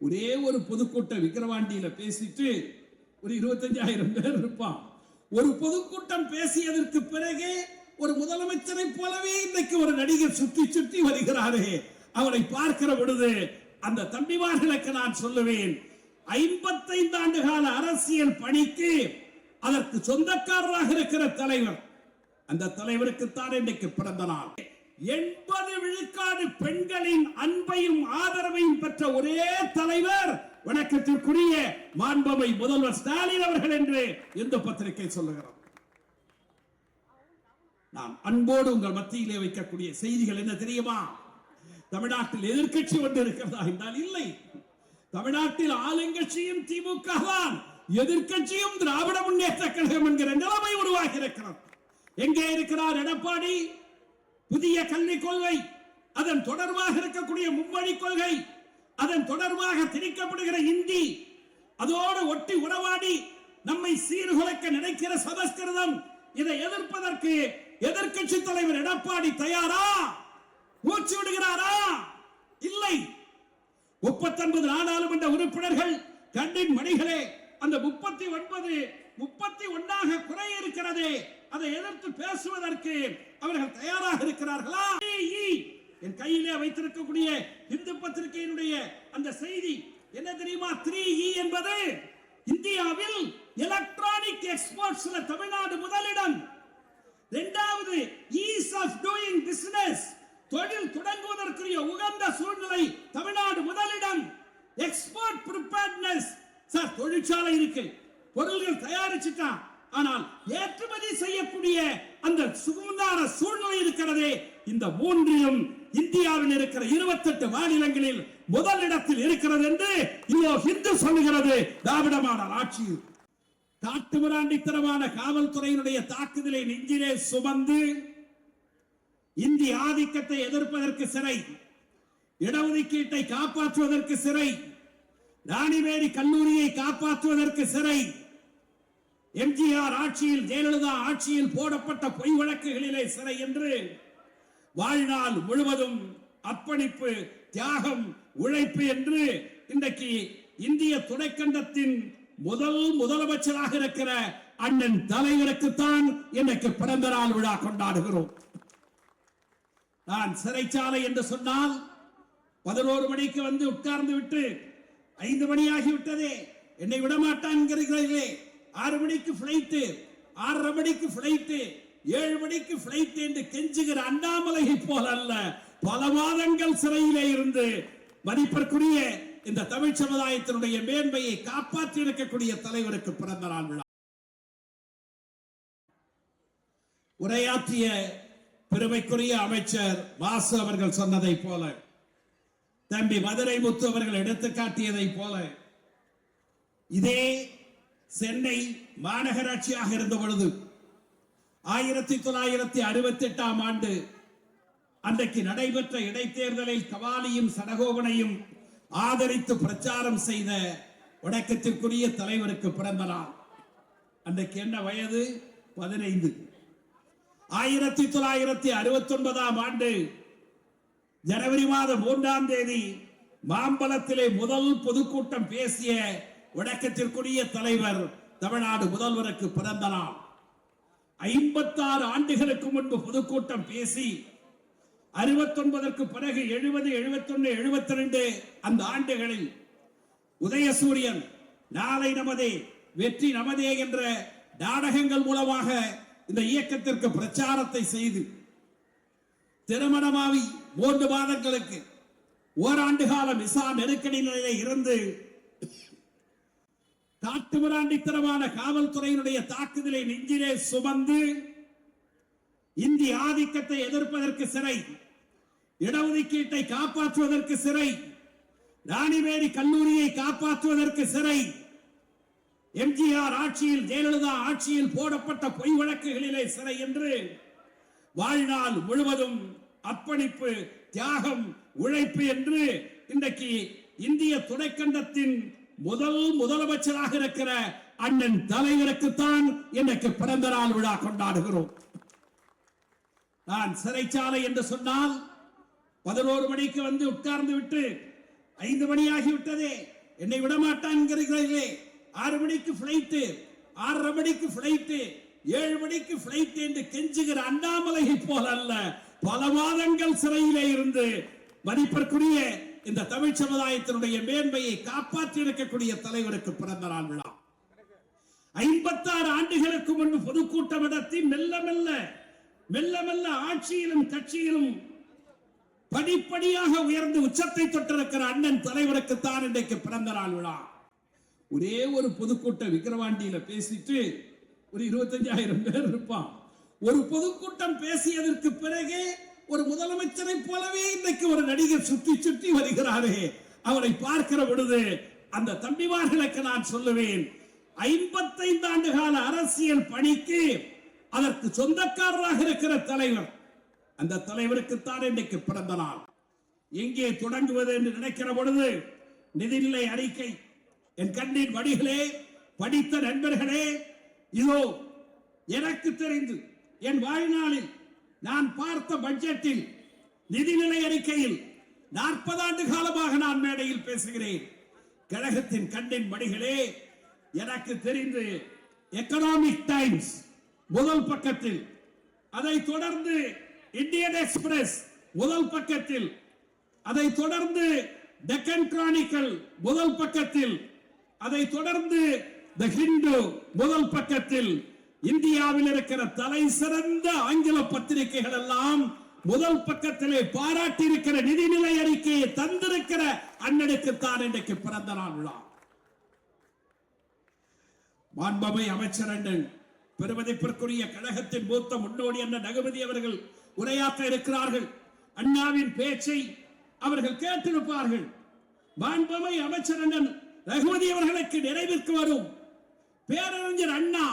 ஒரே ஒரு பொதுக்கூட்டம் விக்கிரவாண்டியில பேசிட்டு ஒரு இருபத்தஞ்சாயிரம் பேர் இருப்பான். ஒரு பொதுக்கூட்டம் பேசியதற்கு பிறகு ஒரு முதலமைச்சரை போலவே இன்னைக்கு ஒரு நடிகர் சுற்றி சுற்றி வருகிறாரே. அவரை பார்க்கிற பொழுது அந்த தம்பிமார்களுக்கு நான் சொல்லுவேன் ஐம்பத்தைந்து ஆண்டு கால அரசியல் பணிக்கு அதற்கு சொந்தக்காரராக இருக்கிற தலைவர் அந்த தலைவருக்குத்தான் இன்னைக்கு பிறந்த நாள். எண்பது விழுக்காடு பெண்களின் அன்பையும் ஆதரவையும் பெற்ற ஒரே தலைவர் வணக்கத்திற்குரிய மாண்பமை முதல்வர் ஸ்டாலின் அவர்கள் என்று இந்த பத்திரிகை சொல்லுகிறோம் நான் அன்போடு உங்கள் மத்தியிலே வைக்கக்கூடிய செய்திகள் என்ன தெரியுமா? தமிழ்நாட்டில் எதிர்க்கட்சி ஒன்று இருக்கிறதா என்றால் இல்லை. தமிழ்நாட்டில் ஆளுங்கட்சியும் திமுக தான். எதிர்க்கட்சியும் திராவிட முன்னேற்ற கழகம் என்கிற நிலைமை உருவாகி இருக்கிறது. எங்கே இருக்கிறார் எடப்பாடி? புதிய கல்விக் கொள்கை அதன் தொடர்பாக இருக்கக்கூடிய மும்மொழி கொள்கை அதன் தொடர்பாக திணிக்கப்படுகிற இந்தி அதோடு ஒட்டி உறவாடி நம்மை சீர்குலைக்க நினைக்கிற சமஸ்கிருதம் இதை எதிர்ப்பதற்கு எதிர்க்கட்சி தலைவர் எடப்பாடி தயாரா? மூச்சு விடுகிறாரா? இல்லை. முப்பத்தொன்பது நாடாளுமன்ற உறுப்பினர்கள் கண்ணின் மணிகளே அந்த முப்பத்தி ஒன்பது முப்பத்தி ஒன்னாக குறை இருக்கிறதே அதை எதிர்த்து பேசுவதற்கு அவர்கள் தயாராக இருக்கிறார்களா? என் கையிலே வைத்திருக்கக்கூடிய இந்து பத்திரிகையினுடைய அந்த செய்தி என்ன தெரியுமா? த்ரீ இ என்பது இந்தியாவில் எலக்ட்ரானிக் எக்ஸ்போர்ட்ஸ்ல தமிழ்நாடு முதலிடம். இரண்டாவது ஈஸ் ஆஃப் டூயிங் பிசினஸ் தொழில் தொடங்குவதற்குரிய உகந்த சூழ்நிலை தமிழ்நாடு முதலிடம். எக்ஸ்போர்ட் ப்ரிப்பேர்ட்னஸ் சார் தொழிற்சாலை இருக்கு. பொருள்கள் தயாரிச்சுட்டான். ஆனால் ஏற்றுமதி செய்யக்கூடிய அந்த சுகுந்தான சூழ்நிலை இருக்கிறதே. இந்த மூன்றிலும் இந்தியாவில் இருக்கிற 28 மாநிலங்களில் முதலிடத்தில் இருக்கிறது என்று இதோ ஹிந்து சொல்லுகிறது. திராவிடமான ஆட்சி. ஆட்சியில் காட்டுமிராண்டித்தனமான காவல்துறையினுடைய தாக்குதலை நெஞ்சிலே சுமந்து இந்திய ஆதிக்கத்தை எதிர்ப்பதற்கு சிறை இடஒதுக்கீட்டை காப்பாற்றுவதற்கு சிறை ராணிமேரி கல்லூரியை காப்பாற்றுவதற்கு சிறை எம்ஜிஆர் ஆட்சியில் ஜெயலலிதா ஆட்சியில் போடப்பட்ட பொய் வழக்குகளிலே சிறை என்று வாழ்நாள் முழுவதும் அர்ப்பணிப்பு தியாகம் உழைப்பு என்று இன்றைக்கு இந்திய துணைக்கண்டத்தின் முதல் முதலமைச்சராக இருக்கிற அண்ணன் தலைவருக்குத்தான் இன்றைக்கு பிறந்த நாள் விழா கொண்டாடுகிறோம். நான் சிறைச்சாலை என்று சொன்னால் பதினோரு மணிக்கு வந்து உட்கார்ந்து விட்டு ஐந்து மணி ஆகிவிட்டதே என்னை விடமாட்டான் ஆறு மணிக்கு பிளைட்டு ஆறரை மணிக்கு பிளைட்டு ஏழு மணிக்கு பிளைட் என்று கெஞ்சுகிற அண்ணாமலையை போல அல்ல பல மாதங்கள் சிறையிலே இருந்து மதிப்பிற்குரிய இந்த தமிழ் சமுதாயத்தினுடைய மேன்மையை காப்பாற்றி இருக்கக்கூடிய தலைவருக்கு பிறந்த நாள் விழா. உரையாற்றிய பெருமைக்குரிய அமைச்சர் வாசு அவர்கள் சொன்னதை போல தம்பி மதுரை முத்து அவர்கள் எடுத்து காட்டியதை போல இதே சென்னை மாநகராட்சியாக இருந்த பொழுது ஆயிரத்தி தொள்ளாயிரத்தி அறுபத்தி எட்டாம் ஆண்டு அன்றைக்கு நடைபெற்ற இடைத்தேர்தலில் கவாலியும் சடகோபனையும் ஆதரித்து பிரச்சாரம் செய்த வணக்கத்திற்குரிய தலைவருக்கு பிறந்த நாள். அன்றைக்கு என்ன வயது? பதினைந்து. ஆயிரத்தி தொள்ளாயிரத்தி அறுபத்தி ஒன்பதாம் ஆண்டு ஜனவரி மாதம் மூன்றாம் தேதி மாம்பலத்திலே முதல் பொதுக்கூட்டம் பேசிய வணக்கத்திற்குரிய தலைவர் தமிழ்நாடு முதல்வருக்கு பிறந்த நாள் ஐம்பத்தாறு ஆண்டுகளுக்கு முன்பு பொதுக்கூட்டம் பேசி அறுபத்தொன்பதற்கு பிறகு எழுபது எழுபத்தொன்னு எழுபத்தி ரெண்டு அந்த ஆண்டுகளில் உதயசூரியன் நாளை நமதே வெற்றி நமதே என்ற நாடகங்கள் மூலமாக இந்த இயக்கத்திற்கு பிரச்சாரத்தை செய்து திருமணமாவி மூன்று மாதங்களுக்கு ஓராண்டு காலம் விசா நெருக்கடி நிலையில இருந்து காட்டுமிராண்டித்தனமான காவல்துறையினுடைய தாக்குதலை நெஞ்சிலே சுமந்து இந்திய ஆதிக்கத்தை எதிர்ப்பதற்கு சிறை இடஒதுக்கீட்டை காப்பாற்றுவதற்கு சிறை ராணிமேரி கல்லூரியை காப்பாற்றுவதற்கு சிறை எம்ஜிஆர் ஆட்சியில் ஜெயலலிதா ஆட்சியில் போடப்பட்ட பொய் வழக்குகளிலே சிறை என்று வாழ்நாள் முழுவதும் அர்ப்பணிப்பு தியாகம் உழைப்பு என்று இன்றைக்கு இந்திய துணைக்கண்டத்தின் முதல் முதலமைச்சராக இருக்கிற அண்ணன் தலைவருக்குத்தான் இன்றைக்கு பிறந்த நாள் விழா கொண்டாடுகிறோம். நான் சிறைச்சாலை என்று சொன்னால் பதினோரு மணிக்கு வந்து உட்கார்ந்து விட்டு ஐந்து மணி ஆகிவிட்டதே என்னை விடமாட்டான்கிறீர்களே ஆறு மணிக்கு பிளைட்டு ஆறரை மணிக்கு பிளைட்டு ஏழு மணிக்கு பிளைட் என்று கெஞ்சுகிற அண்ணாமலையை போல அல்ல பல மாதங்கள் சிறையிலே இருந்து மதிப்பிற்குரிய இந்த தமிழ் சமுதாயத்தினுடைய மேன்மையை காப்பாற்றி இருக்கக்கூடிய தலைவருக்கு பிறந்த நாள் விழா. ஐம்பத்தாறு ஆண்டுகளுக்கு முன்பு பொதுக்கூட்டம் நடத்தி மெல்ல மெல்ல மெல்ல மெல்ல ஆட்சியிலும் கட்சியிலும் படிப்படியாக உயர்ந்து உச்சத்தை தொட்டிருக்கிற அண்ணன் தலைவருக்கு தான் இன்றைக்கு பிறந்த நாள் விழா. ஒரே ஒரு பொதுக்கூட்டம் விக்கிரவாண்டியில பேசிட்டு ஒரு இருபத்தஞ்சாயிரம் பேர் இருப்பான். ஒரு பொதுக்கூட்டம் பேசியதற்கு பிறகே ஒரு முதலமைச்சரை போலவே இன்னைக்கு ஒரு நடிகர் சுற்றி சுற்றி வருகிறாரே. அவரை பார்க்கிற பொழுது அந்த தம்பிமார்களுக்கு நான் சொல்லுவேன் ஐம்பத்தைந்து ஆண்டு கால அரசியல் பணிக்கு அதற்கு சொந்தக்காரராக இருக்கிற தலைவர் அந்த தலைவருக்குத்தான் இன்னைக்கு பிறந்த நாள். எங்கே தொடங்குவது என்று நினைக்கிற பொழுது நிதிநிலை அறிக்கை என் கண்ணின் வடிகளே படித்த நண்பர்களே இதோ எனக்கு தெரிந்து என் வாழ்நாளில் நான் பார்த்த பட்ஜெட்டில் நிதிநிலை அறிக்கையில் நாற்பது ஆண்டு காலமாக நான் மேடையில் பேசுகிறேன். கழகத்தின் கண்ணின் மடிகளே எனக்கு தெரிந்து எக்கனாமிக் டைம்ஸ் முதல் பக்கத்தில் அதை தொடர்ந்து இந்தியன் எக்ஸ்பிரஸ் முதல் பக்கத்தில் அதை தொடர்ந்து டெக்கன் கிரானிக்கல் முதல் பக்கத்தில் அதை தொடர்ந்து த ஹிந்து முதல் பக்கத்தில் இந்தியாவில் இருக்கிற தலை சிறந்த ஆங்கில பத்திரிகைகள் எல்லாம் முதல் பக்கத்திலே பாராட்டி இருக்கிற நிதிநிலை அறிக்கையை தந்திருக்கிற அண்ணனுக்கு தான் இன்றைக்கு பிறந்த நாள் விழா. மாண்பமை அமைச்சர் அண்ணன் பெருமதிப்பிற்குரிய கழகத்தின் மூத்த முன்னோடி அண்ணன் நகுமதி அவர்கள் உரையாற்ற இருக்கிறார்கள். அண்ணாவின் பேச்சை அவர்கள் கேட்டிருப்பார்கள். மாண்பமை அமைச்சர் அண்ணன் ரகுமதி அவர்களுக்கு நிறைவிற்கு வரும். பேரறிஞர் அண்ணா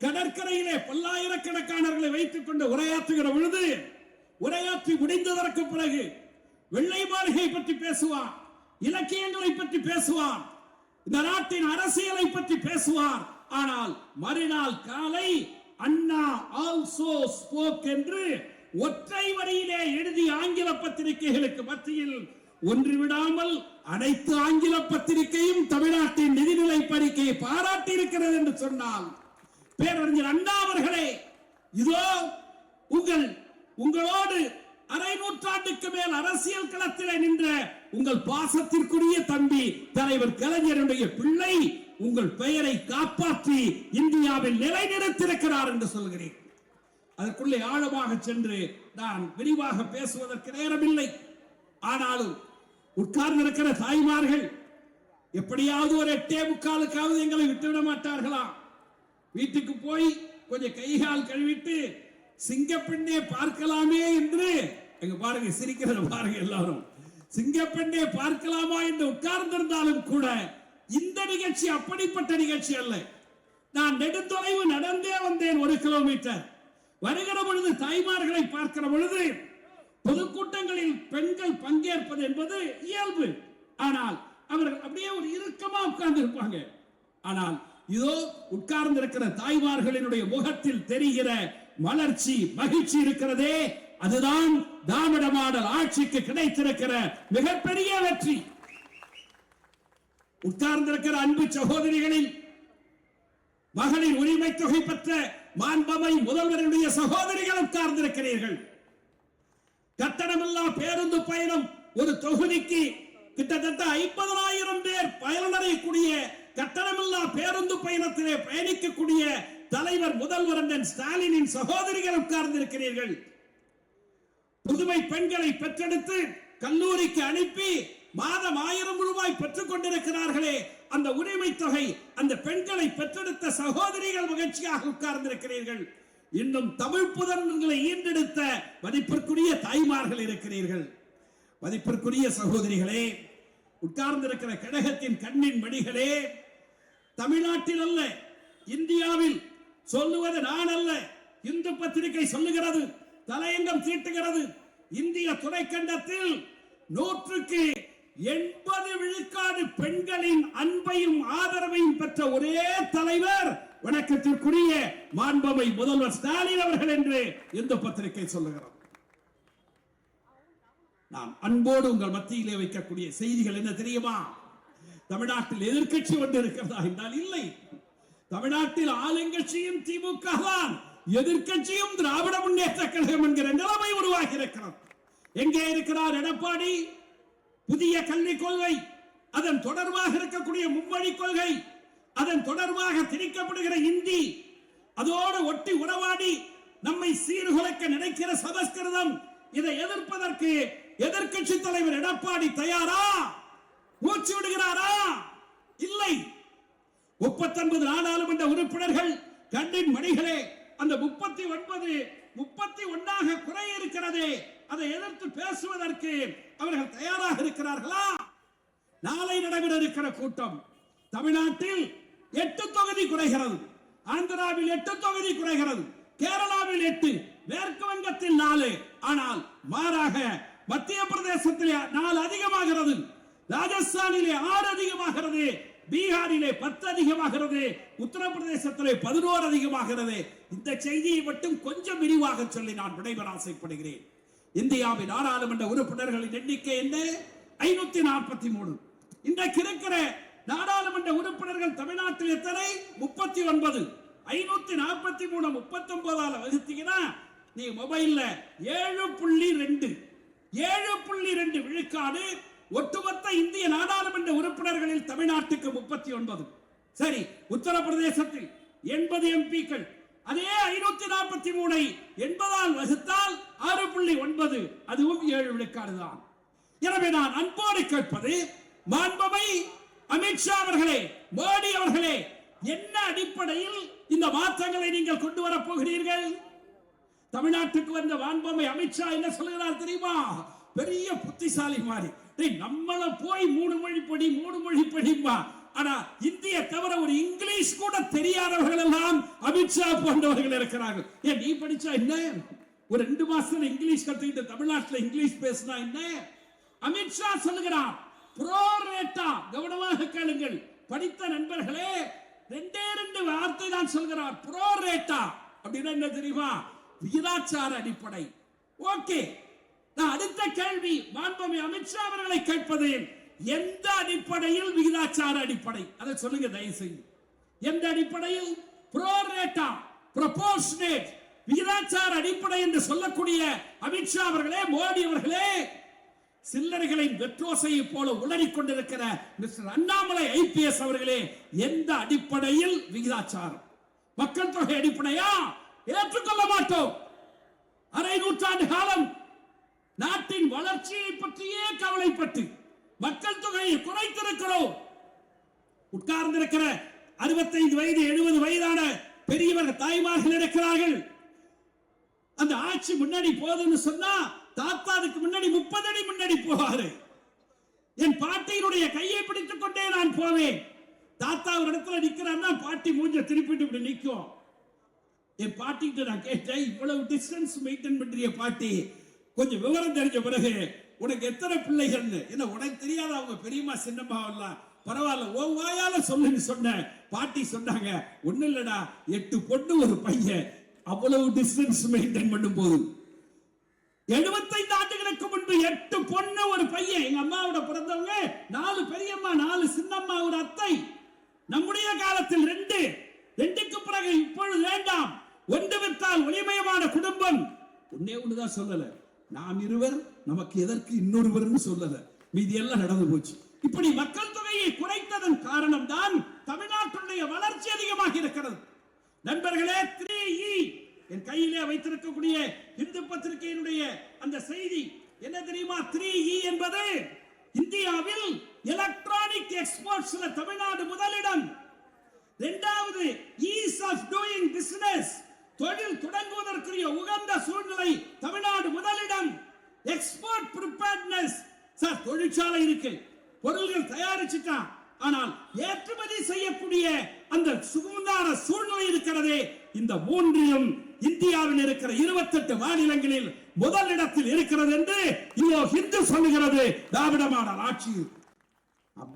கடற்கரையிலே பல்லாயிரக்கணக்கானவர்களை வைத்துக் கொண்டு உரையாற்றுகிற பொழுது உரையாற்றி முடிந்ததற்கு பிறகு வெள்ளை மாளிகை பற்றி பேசுவார் இலக்கியங்களை பற்றி பேசுவார் இந்த நாட்டின் அரசியலை பற்றி பேசுவார். ஆனால் மறுநாள் காலை அண்ணா ஆல்சோ ஸ்போக் என்று ஒற்றை வரியிலே எழுதி ஆங்கில பத்திரிகைகளுக்கு மத்தியில் ஒன்று விடாமல் அனைத்து ஆங்கில பத்திரிகையும் தமிழ்நாட்டின் நிதிநிலை பறிக்கையை பாராட்டி இருக்கிறது என்று சொன்னால் பேரறிஞர் அண்ணா அவர்களே இதோ உங்கள் உங்களோடு அரை நூற்றாண்டுக்கு மேல் அரசியல் களத்திலே நின்ற உங்கள் பாசத்திற்குரிய தம்பி தலைவர் கலைஞருடைய பிள்ளை உங்கள் பெயரை காப்பாற்றி இந்தியாவில் நிலைநிறுத்திருக்கிறார் என்று சொல்கிறேன். அதற்குள்ளே ஆழமாக சென்று நான் விரிவாக பேசுவதற்கு நேரமில்லை. ஆனாலும் உட்கார்ந்திருக்கிற தாய்மார்கள் எப்படியாவது ஒரு எட்டே முக்காலுக்காவது எங்களை விட்டுவிட மாட்டார்களா? வீட்டுக்கு போய் கொஞ்சம் கைகால் கழுவிட்டு சிங்கப்பெண்ணே பார்க்கலாமே என்று எங்க பாருங்க சிரிக்கிறத பாருங்க எல்லாரும். சிங்கப்பெண்ணே பார்க்கலாமா என்று உட்கார்ந்திருந்தாலும் கூட இந்த நிகழ்ச்சி அப்படிப்பட்ட நிகழ்ச்சி அல்ல. நான் நெடுந்தொலைவு நடந்தே வந்தேன் ஒரு கிலோமீட்டர். வருகிற பொழுது தாய்மார்களை பார்க்கிற பொழுது பொதுக்கூட்டங்களில் பெண்கள் பங்கேற்பது என்பது இயல்பு. ஆனால் அவர்கள் அப்படியே ஒரு இறுக்கமா உட்கார்ந்து இருப்பாங்க ஆனால் இதோ உட்கார்ந்திருக்கிற தாய்மார்களினுடைய முகத்தில் தெரிகிற மலர்ச்சி மகிழ்ச்சி இருக்கிறதே. அதுதான் தாமிட மாடல் ஆட்சிக்கு கிடைத்திருக்கிற மிகப்பெரிய வெற்றி. உட்கார்ந்திருக்கிற அன்பு சகோதரிகளில் மகளிர் உரிமை தொகை பெற்ற மாண்பமை முதல்வருடைய சகோதரிகள் உட்கார்ந்திருக்கிறீர்கள். கட்டணமில்லா பேருந்து பயணம் ஒரு தொகுதிக்கு கிட்டத்தட்ட ஐம்பதனாயிரம் பேர் பயனடையக்கூடிய கட்டணமில்லா பேருந்து பயணத்திலே பயணிக்கக்கூடிய தலைவர் முதல்வர் அண்ணன் ஸ்டாலினின் சகோதரிகள் உட்கார்ந்திருக்கிறீர்கள். புதுமை பெண்களை பெற்றெடுத்து கல்லூரிக்கு அனுப்பி மாதம் ஆயிரம் ரூபாய் பெற்றுக் கொண்டிருக்கிறார்களே அந்த உரிமை தொகை அந்த பெண்களை பெற்றெடுத்த சகோதரிகள் மகிழ்ச்சியாக உட்கார்ந்திருக்கிறீர்கள். இன்னும் தமிழ் புதன்களை ஈண்டெடுத்த மதிப்பிற்குரிய தாய்மார்கள் இருக்கிறீர்கள். மதிப்பிற்குரிய சகோதரிகளே உட்கார்ந்திருக்கிற கழகத்தின் கண்ணின் மணிகளே தமிழ்நாட்டில் அல்ல இந்தியாவில் சொல்லுவது நான் அல்ல இந்து பத்திரிகை சொல்லுகிறது தலையங்கம் தீட்டுகிறது இந்திய துணைக்கண்டத்தில் நூற்றுக்கு எண்பது விழுக்காடு பெண்களின் அன்பையும் ஆதரவையும் பெற்ற ஒரே தலைவர் வணக்கத்திற்குரிய மாண்பமை முதல்வர் ஸ்டாலின் அவர்கள் என்று இந்து பத்திரிகை சொல்லுகிறது. நான் அன்போடு உங்கள் மத்தியிலே வைக்கக்கூடிய செய்திகள் என்ன தெரியுமா? தமிழ்நாட்டில் எதிர்க்கட்சி ஒன்று இருக்கிறதா என்றால் இல்லை. தமிழ்நாட்டில் ஆளுங்கட்சியும் திமுக தான். எதிர்க்கட்சியும் திராவிட முன்னேற்ற கழகம் என்கிற நிலைமை உருவாகி இருக்கிறது எங்கே இருக்கிறார் எடப்பாடி? புதிய கல்விக் கொள்கை அதன் தொடர்பாக இருக்கக்கூடிய மும்மொழி கொள்கை அதன் தொடர்பாக திணிக்கப்படுகிற இந்தி அதோடு ஒட்டி உறவாடி நம்மை சீர்குலைக்க நினைக்கிற சமஸ்கிருதம் இதை எதிர்ப்பதற்கு எதிர்க்கட்சி தலைவர் எடப்பாடி தயாரா? மூச்சு விடுகிறாரா? இல்லை. முப்பத்தொன்பது நாடாளுமன்ற உறுப்பினர்கள் கண்ணின் மணிகளே அந்த முப்பத்தி ஒன்பது முப்பத்தி ஒன்னாக குறை இருக்கிறதே அதை எதிர்த்து பேசுவதற்கு அவர்கள் தயாராக இருக்கிறார்களா? நாளை நடைபெற இருக்கிற கூட்டம் தமிழ்நாட்டில் எட்டு தொகுதி குறைகிறது. ஆந்திராவில் எட்டு தொகுதி குறைகிறது. கேரளாவில் எட்டு மேற்கு வங்கத்தில் நாலு. ஆனால் மாறாக மத்திய பிரதேசத்தில் நாலு அதிகமாகிறது. ராஜஸ்தானிலே ஆறு அதிகமாகிறது. பீகாரிலே பத்து அதிகமாகிறது. உத்தரப்பிரதேசத்திலே பதினோரு அதிகமாகிறது. இந்த செய்தியை மட்டும் கொஞ்சம் விரிவாக சொல்லி நான் விடைபெற ஆசைப்படுகிறேன். இந்தியாவின் நாடாளுமன்ற உறுப்பினர்களின் எண்ணிக்கை என்ன? ஐநூத்தி நாற்பத்தி மூணு. இன்றைக்கு இருக்கிற நாடாளுமன்ற உறுப்பினர்கள் தமிழ்நாட்டில் எத்தனை? முப்பத்தி ஒன்பது. ஐநூத்தி நாற்பத்தி மூணு முப்பத்தி ஒன்பதால வகுத்தீங்கன்னா நீ மொபைல்ல ஏழு புள்ளி ரெண்டு. ஏழு புள்ளி ரெண்டு விழுக்காடு ஒட்டுமொத்த இந்திய நாடாளுமன்ற உறுப்பினர்களில் தமிழ்நாட்டுக்கு முப்பத்தி ஒன்பது. சரி உத்தரப்பிரதேசத்தில் எண்பது எம்பிக்கள். அதே ஐநூத்தி நாற்பத்தி மூணை எண்பதால் வகுத்தால் ஆறு புள்ளி ஒன்பது. அதுவும் ஏழு விழுக்காடு தான் எனவே நான் அன்போடு கேட்பது மாண்பமை அமித்ஷா அவர்களே மோடி அவர்களே என்ன அடிப்படையில் இந்த மாற்றங்களை நீங்கள் கொண்டு வரப் போகிறீர்கள்? தமிழ்நாட்டுக்கு வந்த வான்பமை அமித்ஷா என்ன சொல்லுகிறார் தெரியுமா? பெரிய புத்திசாலி மாதிரி. டேய் நம்மள போய் மூணு மொழி படி மூணு மொழி படிப்பா ஆனா இந்திய தவிர ஒரு இங்கிலீஷ் கூட தெரியாதவர்கள் எல்லாம் அமித்ஷா போன்றவர்கள் இருக்கிறார்கள். ஏன் நீ படிச்சா என்ன? ஒரு ரெண்டு மாசத்துல இங்கிலீஷ் கத்துக்கிட்டு தமிழ்நாட்டுல இங்கிலீஷ் பேசினா என்ன? அமித்ஷா சொல்லுகிறார் ப்ரோரேட்டா கவனமாக கேளுங்கள். படித்த நண்பர்களே ரெண்டே ரெண்டு வார்த்தை தான் சொல்கிறார். ப்ரோ ரேட்டா அப்படின்னா என்ன தெரியுமா? விகிதாச்சார அடிப்படை. ஓகே. நான் அடுத்த கேள்வி மாண்புமை அமித்ஷா அவர்களை கேட்பது எந்த அடிப்படையில் விகிதாச்சார அடிப்படை? அதை சொல்லுங்க தயவு செய்து எந்த அடிப்படையில்? ப்ரோரேட்டா ப்ரொபோர்ஷனேட் விகிதாச்சார அடிப்படை என்று சொல்லக்கூடிய அமித்ஷா அவர்களே மோடி அவர்களே. சில்லறைகளின் வெற்றோசையை போல உளறிக் கொண்டிருக்கிற மிஸ்டர் அண்ணாமலை ஐபிஎஸ் அவர்களே எந்த அடிப்படையில் விகிதாச்சாரம்? மக்கள் தொகை அடிப்படையா? ஏற்றுக்கொள்ள மாட்டோம். அரை நூற்றாண்டு காலம் நாட்டின் வளர்ச்சியை பற்றியே கவலைப்பட்டு மக்கள் தொகையை குறைத்திருக்கிறோம். உட்கார்ந்திருக்கிற அறுபத்தைந்து வயது எழுபது வயதான பெரியவர்கள் தாய்மார்கள் இருக்கிறார்கள். அந்த ஆட்சி முன்னாடி போகுதுன்னு சொன்னா தாத்தாவுக்கு முன்னாடி முப்பது அடி முன்னாடி போவாரு. என் பாட்டியினுடைய கையை பிடித்துக் கொண்டே நான் போவேன். தாத்தா ஒரு இடத்துல நிக்கிறான்னா பாட்டி மூஞ்ச திருப்பிட்டு இப்படி நிற்கும். என் பாட்டிகிட்ட நான் கேட்டேன் இவ்வளவு டிஸ்டன்ஸ் மெயின்டைன் பண்றிய பாட்டி. கொஞ்சம் விவரம் தெரிஞ்ச பிறகு உனக்கு எத்தனை பிள்ளைகள்னு? என்ன உனக்கு தெரியாத அவங்க பெரியம்மா சின்னம்மா எல்லாம் பரவாயில்ல ஓ வாயால சொல்லுன்னு சொன்ன பாட்டி சொன்னாங்க ஒண்ணு இல்லடா எட்டு பொண்ணு ஒரு பையன் அவ்வளவு டிஸ்டன்ஸ் மெயின்டைன் பண்ணும் போது எழுபத்தைந்து ஆண்டுகளுக்கு முன்பு எட்டு பொண்ணு ஒரு பையன். எங்க அம்மாவோட பிறந்தவங்க நாலு பெரியம்மா நாலு சின்னம்மா ஒரு அத்தை. நம்முடைய காலத்தில் ரெண்டு. ரெண்டுக்கு பிறகு இப்பொழுது வேண்டாம். ஒன்று விட்டால் ஒளிமயமான குடும்பம். ஒன்னே ஒண்ணுதான் சொல்லலை. நாம் இருவர் நமக்கு எதற்கு இன்னொருவர்னு சொல்லல. மீதி எல்லாம் நடந்து போச்சு. இப்படி மக்கள் தொகையை குறைத்ததன் காரணம் தான் தமிழ்நாட்டுடைய வளர்ச்சி அதிகமாக இருக்கிறது. நண்பர்களே த்ரீ e என் கையிலே வைத்திருக்கக்கூடிய இந்து பத்திரிகையினுடைய அந்த செய்தி என்ன தெரியுமா? த்ரீ e என்பது இந்தியாவில் எலக்ட்ரானிக் எக்ஸ்போர்ட்ஸ்ல தமிழ்நாடு முதலிடம். இரண்டாவது ஈஸ் ஆஃப் டூயிங் பிசினஸ் உகந்த சூழ்நிலை தமிழ்நாடு முதலிடம். எக்ஸ்போர்ட் ப்ரிப்பேர்ட்னஸ் சார் தொழிற்சாலை இருக்கு. பொருள்கள் தயாரிச்சுட்டான் ஆனால் ஏற்றுமதி செய்யக்கூடிய அந்த சுகுந்தார சூழ்நிலை இருக்கிறதே இந்த மூன்றையும் இந்தியாவில் இருக்கிற 28 மாநிலங்களில் முதலிடத்தில் இருக்கிறது என்று இதோ ஹிந்து சொல்லுகிறது. திராவிடமான ஆட்சி.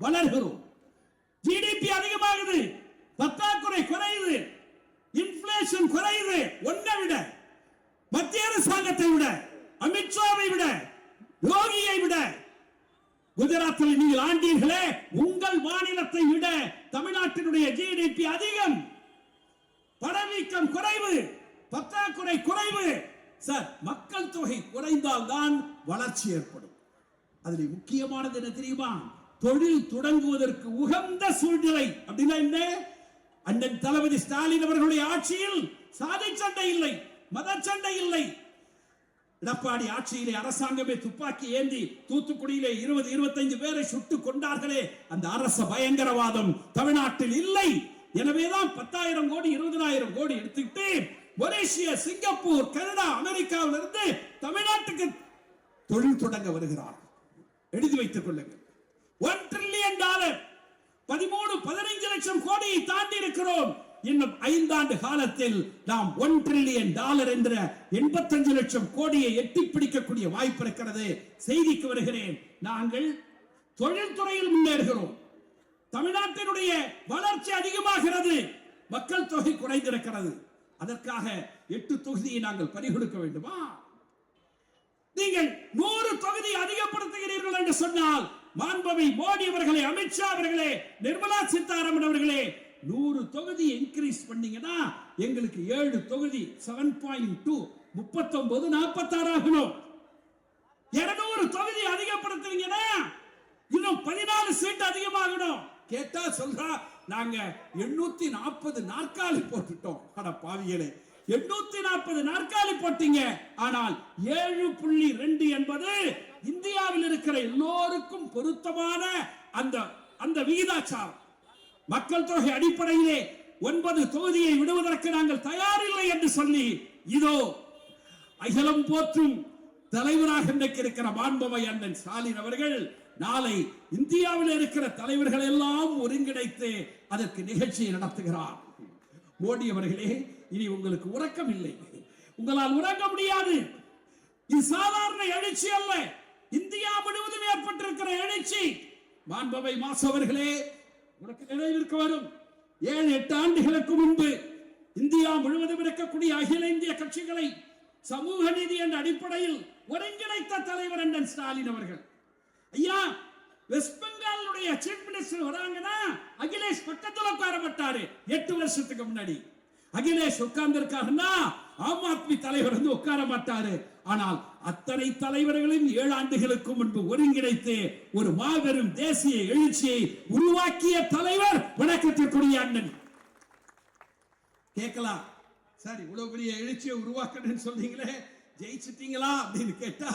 வளர்கிறோம். ஜிடிபி அதிகமாகுது. பத்தாக்குறை குறையுது. இன்ஃபிளேஷன் குறையுது. ஒன்றை விட மத்திய அரசாங்கத்தை விட அமித்ஷாவை விட யோகியை விட குஜராத்தில் நீங்கள் ஆண்டீர்களே உங்கள் மாநிலத்தை விட தமிழ்நாட்டினுடைய ஜிடிபி அதிகம். பணவீக்கம் குறைவு பற்றாக்குறை குறைவு. சார் மக்கள் தொகை குறைந்தால் தான் வளர்ச்சி ஏற்படும். அதில் முக்கியமானது என்ன தெரியுமா? தொழில் தொடங்குவதற்கு உகந்த சூழ்நிலை. அப்படின்னா என்ன? அண்ணன் தளபதி ஸ்டாலின் அவர்களுடைய ஆட்சியில் சாதி சண்டை இல்லை. மத சண்டை இல்லை. எடப்பாடி ஆட்சியிலே அரசாங்கமே துப்பாக்கி ஏந்தி தூத்துக்குடியிலே இருபது இருபத்தைந்து பேரை சுட்டு கொண்டார்களே. அந்த அரச பயங்கரவாதம் தமிழ்நாட்டில் இல்லை. எனவேதான் பத்தாயிரம் கோடி இருபதாயிரம் கோடி எடுத்துக்கிட்டு மலேசியா சிங்கப்பூர் கனடா அமெரிக்காவிலிருந்து இருந்து தமிழ்நாட்டுக்கு தொழில் தொடங்க வருகிறார். எழுதி வைத்துக் கொள்ளுங்கள். ஒன் ட்ரில்லியன் டாலர் பதிமூணு பதினைஞ்சு லட்சம் கோடியை தாண்டி இருக்கிறோம் இன்னும் ஐந்தாண்டு காலத்தில் நாம் ஒன் டிரில்லியன் டாலர் என்ற எண்பத்தஞ்சு லட்சம் கோடியை எட்டி பிடிக்கக்கூடிய வாய்ப்பு இருக்கிறது. செய்திக்கு வருகிறேன். நாங்கள் தொழில்துறையில் முன்னேறுகிறோம். தமிழ்நாட்டினுடைய வளர்ச்சி அதிகமாகிறது. மக்கள் தொகை குறைந்திருக்கிறது. அதற்காக எட்டு தொகுதியை நாங்கள் பறிகொடுக்க வேண்டுமா? நீங்கள் நூறு தொகுதி அதிகப்படுத்துகிறீர்கள் என்று சொன்னால் மாண்பவை மோடி அவர்களே அமித்ஷா அவர்களே நிர்மலா சீதாராமன் அவர்களே நூறு தொகுதி இன்க்ரீஸ் பண்ணீங்கன்னா எங்களுக்கு ஏழு தொகுதி செவன் பாயிண்ட் டூ முப்பத்தொன்பது நாற்பத்தாறு ஆகணும். இருநூறு தொகுதி அதிகப்படுத்துறீங்கன்னா இன்னும் பதினாலு சீட் அதிகமாகணும். கேட்டா சொல்றா நாங்க எண்ணூத்தி நாற்பது நாற்காலி போட்டுட்டோம். அட பாவிகளே எண்ணூத்தி நாற்பது நாற்காலி போட்டீங்க. ஆனால் ஏழு புள்ளி ரெண்டு என்பது இந்தியாவில் இருக்கிற எல்லோருக்கும் பொருத்தமான அந்த அந்த விகிதாச்சாரம். மக்கள் தொகை அடிப்படையிலே ஒன்பது தொகுதியை விடுவதற்கு நாங்கள் தயாரில்லை என்று சொல்லி இதோ அகிலம் போற்றும் தலைவராக இன்றைக்கு இருக்கிற மாண்பவை அண்ணன் ஸ்டாலின் அவர்கள் நாளை இந்தியாவில் இருக்கிற தலைவர்கள் எல்லாம் ஒருங்கிணைத்து அதற்கு நிகழ்ச்சியை நடத்துகிறார். மோடி அவர்களே இனி உங்களுக்கு உறக்கம் இல்லை உங்களால் உறங்க முடியாது. இது சாதாரண எழுச்சி அல்ல. இந்தியா முழுவதும் ஏற்பட்டிருக்கிற எழுச்சி. மாண்பவை மாசவர்களே உனக்கு நினைவிற்கு வரும். ஏழு எட்டு ஆண்டுகளுக்கு முன்பு இந்தியா முழுவதும் இருக்கக்கூடிய அகில இந்திய கட்சிகளை சமூக நீதி என்ற அடிப்படையில் ஒருங்கிணைத்த தலைவர் அண்ணன் ஸ்டாலின் அவர்கள். ஐயா வெஸ்ட் பெங்காலுடைய சீஃப் மினிஸ்டர் வராங்கன்னா அகிலேஷ் பக்கத்துல உட்கார மாட்டாரு எட்டு வருஷத்துக்கு முன்னாடி. அகிலேஷ் உட்கார்ந்து இருக்காருன்னா ஆம் ஆத்மி தலைவர் வந்து உட்கார மாட்டாரு ஆனால் அத்தனை தலைவர்களையும் ஏழு ஆண்டுகளுக்கு முன்பு ஒருங்கிணைத்து ஒரு மாபெரும் தேசிய எழுச்சியை உருவாக்கிய தலைவர் வணக்கத்திற்குரிய அண்ணன். கேட்கலாம். சார் இவ்வளவு பெரிய எழுச்சியை உருவாக்கணும்னு சொன்னீங்களே ஜெயிச்சிட்டீங்களா அப்படின்னு கேட்டா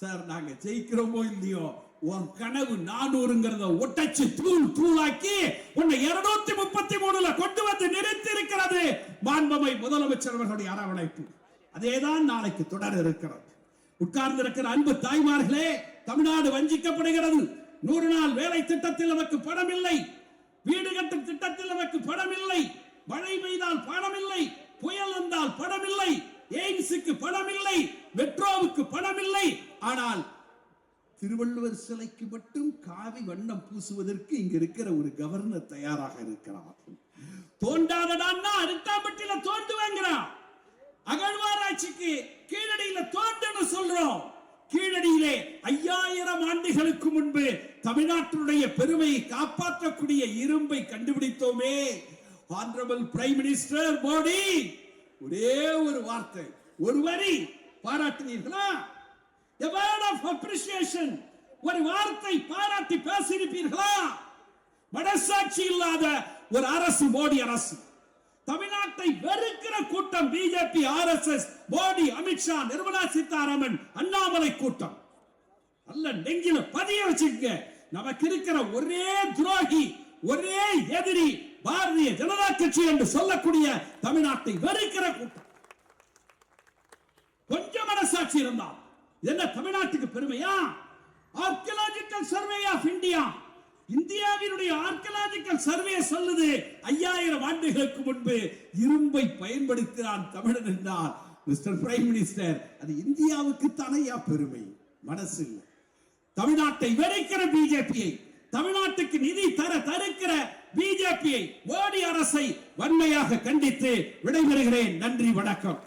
சார் நாங்க ஜெயிக்கிறோமோ இல்லையோ உன் கனவு நானூறுங்கிறத ஒட்டச்சு தூள் தூளாக்கி உன்னை இருநூத்தி முப்பத்தி மூணுல கொண்டு வந்து நிறுத்தி இருக்கிறது மாண்பமை முதலமைச்சர் அவர்களுடைய அரவணைப்பு. அதேதான் நாளைக்கு தொடர் இருக்கிறது. உட்கார்ந்து இருக்கிற அன்பு தாய்மார்களே தமிழ்நாடு வஞ்சிக்கப்படுகிறது. நூறு நாள் வேலை திட்டத்தில் நமக்கு பணம் இல்லை வீடு கட்டும் திட்டத்தில் நமக்கு பணம் இல்லை மழை பெய்தால் பணம் இல்லை புயல் வந்தால் பணம் இல்லை எய்ம்ஸுக்கு பணம் இல்லை மெட்ரோவுக்கு பணம் இல்லை ஆனால் திருவள்ளுவர் சிலைக்கு மட்டும் காவி வண்ணம் பூசுவதற்கு இங்க இருக்கிற ஒரு கவர்னர் தயாராக இருக்கிறார். தோண்டாதடான்னா அருத்தாம்பட்டியில தோண்டுவேங்கிறான் அகழ்வாராய்ச்சிக்கு கீழடியில தோண்டுன்னு சொல்றோம். கீழடியிலே ஐயாயிரம் ஆண்டுகளுக்கு முன்பு தமிழ்நாட்டினுடைய பெருமையை காப்பாற்றக்கூடிய இரும்பை கண்டுபிடித்தோமே. ஆனரபிள் பிரைம் மினிஸ்டர் மோடி ஒரே ஒரு வார்த்தை ஒரு வரி பாராட்டினீர்களா? A word ஒரு வார்த்தை பாராட்டி பேசியிருப்பீர்களா? மனசாட்சி இல்லாத ஒரு அரசு மோடி அரசு. தமிழ்நாட்டை வெறுக்கிற கூட்டம் பிஜேபி ஆர்எஸ்எஸ் மோடி அமித்ஷா நிர்மலா சீதாராமன் அண்ணாமலை கூட்டம். நல்ல நெஞ்சில பதிய வச்சுக்க நமக்கு இருக்கிற ஒரே துரோகி ஒரே எதிரி பாரதிய ஜனதா கட்சி என்று சொல்லக்கூடிய தமிழ்நாட்டை வெறுக்கிற கூட்டம். கொஞ்சம் மனசாட்சி இருந்தால் என்ன தமிழ்நாட்டுக்கு பெருமையா? ஆர்கியலாஜிக்கல் சர்வே ஆஃப் இந்தியா இந்தியாவினுடைய ஆர்கலாஜிக்கல் சர்வே சொல்லுது ஐயாயிரம் ஆண்டுகளுக்கு முன்பு இரும்பை பயன்படுத்தினான் தமிழன் என்றார் மிஸ்டர் பிரைம் மினிஸ்டர் அது இந்தியாவுக்கு தானையா பெருமை மனசு இல்லை. தமிழ்நாட்டை வெறுக்கிற பிஜேபியை தமிழ்நாட்டுக்கு நிதி தர தருக்கிற பிஜேபியை மோடி அரசை வன்மையாக கண்டித்து விடைபெறுகிறேன். நன்றி வணக்கம்.